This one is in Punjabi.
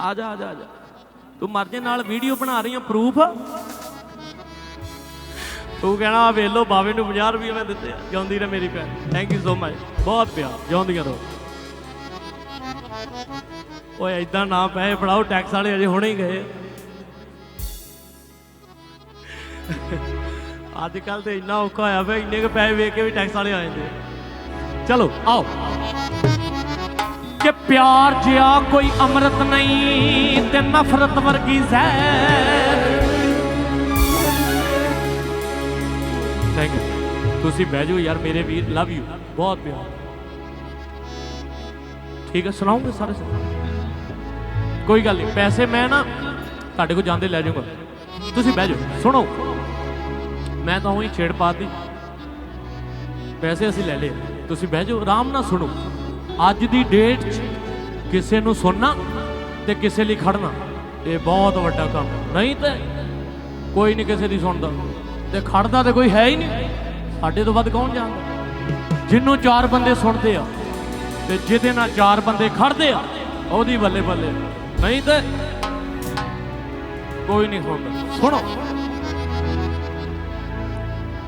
ਆ ਜਾ ਆ ਜਾ ਤੂੰ ਮਰ ਨਾਲ ਵੀਡੀਓ ਬਣਾ ਰਹੀ ਆ ਪ੍ਰੂਫ ਤੂੰ ਕਹਿਣਾ ਵੇਖ ਲਓ, ਬਾਵੇ ਨੂੰ 50 ਰੁਪਏ ਮੈਂ ਦਿੱਤੇ ਆ। ਰਹੇ ਮੇਰੀ ਭੈਣ। ਥੈਂਕ ਯੂ ਸੋ ਮਚ ਬਹੁਤ ਪਿਆਰ। ਜਿਉਂਦੀਆਂ ਰਹੋ। ਓਏ ਐਦਾਂ ਨਾ ਪੈਸੇ ਫੜਾਓ ਟੈਕਸ ਵਾਲੇ ਅਜੇ ਹੁਣੇ ਹੀ ਗਏ। ਅੱਜ ਕੱਲ ਤੇ ਇੰਨਾ ਔਖਾ ਹੋਇਆ ਪਿਆ, ਇੰਨੇ ਕੁ ਪੈਸੇ ਵੇਖ ਕੇ ਵੀ ਟੈਕਸ ਵਾਲੇ ਆ ਜਾਂਦੇ ਚਲੋ, ਆਓ। ਕਿ ਪਿਆਰ ਜਿਆ ਕੋਈ ਅੰਮ੍ਰਿਤ ਨਹੀਂ ਤੇ ਨਫ਼ਰਤ ਵਰਗੀ ਜ਼ਹਿਰ। ਥੈਂਕ ਯੂ ਤੁਸੀਂ ਬਹਿ ਜਾਓ ਯਾਰ, ਮੇਰੇ ਵੀਰ ਲਵ ਯੂ ਬਹੁਤ ਪਿਆਰ। ਠੀਕ ਹੈ ਸੁਣਾਉਂਗੇ ਸਾਰੇ ਕੋਈ ਗੱਲ ਨਹੀਂ, ਪੈਸੇ ਮੈਂ ਨਾ ਤੁਹਾਡੇ ਕੋਲ ਜਾਂਦੇ ਲੈ ਜਾਊਂਗਾ। ਤੁਸੀਂ ਬਹਿ ਜਾਓ, ਸੁਣੋ। ਮੈਂ ਤਾਂ ਉਹੀ ਛੇੜ ਪਾਤੀ ਪੈਸੇ ਅਸੀਂ ਲੈ ਲਏ। ਤੁਸੀਂ ਬਹਿ ਜਾਓ, ਆਰਾਮ ਨਾਲ ਸੁਣੋ। ਅੱਜ ਦੀ ਡੇਟ 'ਚ ਕਿਸੇ ਨੂੰ ਸੁਣਨਾ ਤੇ ਕਿਸੇ ਲਈ ਖੜਨਾ, ਇਹ ਬਹੁਤ ਵੱਡਾ ਕੰਮ। ਨਹੀਂ ਤੇ ਕੋਈ ਨਹੀਂ ਕਿਸੇ ਦੀ ਸੁਣਦਾ। ਤੇ ਖੜਦਾ ਤੇ ਕੋਈ ਹੈ ਹੀ ਨਹੀਂ। ਸਾਡੇ ਤੋਂ ਵੱਧ ਕੌਣ ਜਾਣਦਾ? ਜਿੰਨੂੰ ਚਾਰ ਬੰਦੇ ਸੁਣਦੇ ਆ ਤੇ ਜਿਹਦੇ ਨਾਲ ਚਾਰ ਬੰਦੇ ਖੜਦੇ ਆ, ਉਹਦੀ ਬੱਲੇ ਬੱਲੇ। ਨਹੀਂ ਤੇ ਕੋਈ ਨਹੀਂ ਸੁਣਦਾ। ਸੁਣੋ।